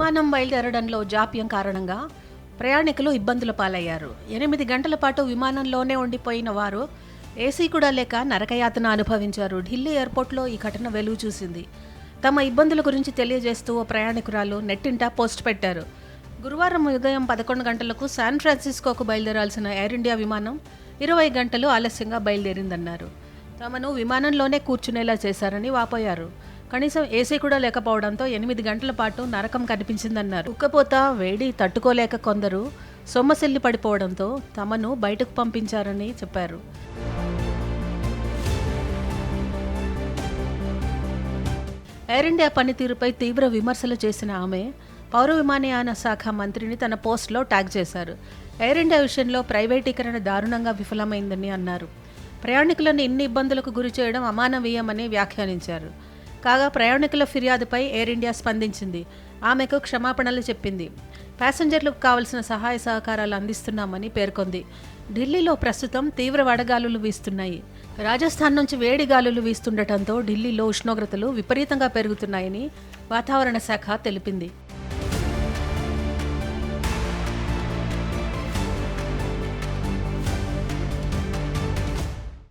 విమానం బయలుదేరడంలో జాప్యం కారణంగా ప్రయాణికులు ఇబ్బందుల పాలయ్యారు. ఎనిమిది గంటల పాటు విమానంలోనే ఉండిపోయిన వారు ఏసీ కూడా లేక నరకయాతన అనుభవించారు. ఢిల్లీ ఎయిర్పోర్ట్లో ఈ ఘటన వెలుగు చూసింది. తమ ఇబ్బందుల గురించి తెలియజేస్తూ ఓ ప్రయాణికురాలు నెట్టింట పోస్ట్ పెట్టారు. గురువారం ఉదయం పదకొండు గంటలకు శాన్ ఫ్రాన్సిస్కోకు బయలుదేరాల్సిన ఎయిర్ ఇండియా విమానం ఇరవై గంటలు ఆలస్యంగా బయలుదేరిందన్నారు. తమను విమానంలోనే కూర్చునేలా చేశారని వాపోయారు. కనీసం ఏసీ కూడా లేకపోవడంతో ఎనిమిది గంటల పాటు నరకం కనిపించిందన్నారు. ఉక్కపోత వేడి తట్టుకోలేక కొందరు సొమ్మసిల్లి పడిపోవడంతో తమను బయటకు పంపించారని చెప్పారు. ఎయిర్ ఇండియా పనితీరుపై తీవ్ర విమర్శలు చేసిన ఆమె పౌర విమానయాన శాఖ మంత్రిని తన పోస్ట్లో ట్యాగ్ చేశారు. ఎయిర్ ఇండియా విషయంలో ప్రైవేటీకరణ దారుణంగా విఫలమైందని అన్నారు. ప్రయాణికులను ఇన్ని ఇబ్బందులకు గురి చేయడం అమానవీయమని వ్యాఖ్యానించారు. కాగా ప్రయాణికుల ఫిర్యాదుపై ఎయిర్ ఇండియా స్పందించింది. ఆమెకు క్షమాపణలు చెప్పింది. ప్యాసింజర్లకు కావలసిన సహాయ సహకారాలు అందిస్తున్నామని పేర్కొంది. ఢిల్లీలో ప్రస్తుతం తీవ్ర వడగాలులు వీస్తున్నాయి. రాజస్థాన్ నుంచి వేడి గాలులు వీస్తుండటంతో ఢిల్లీలో ఉష్ణోగ్రతలు విపరీతంగా పెరుగుతున్నాయని వాతావరణ శాఖ తెలిపింది.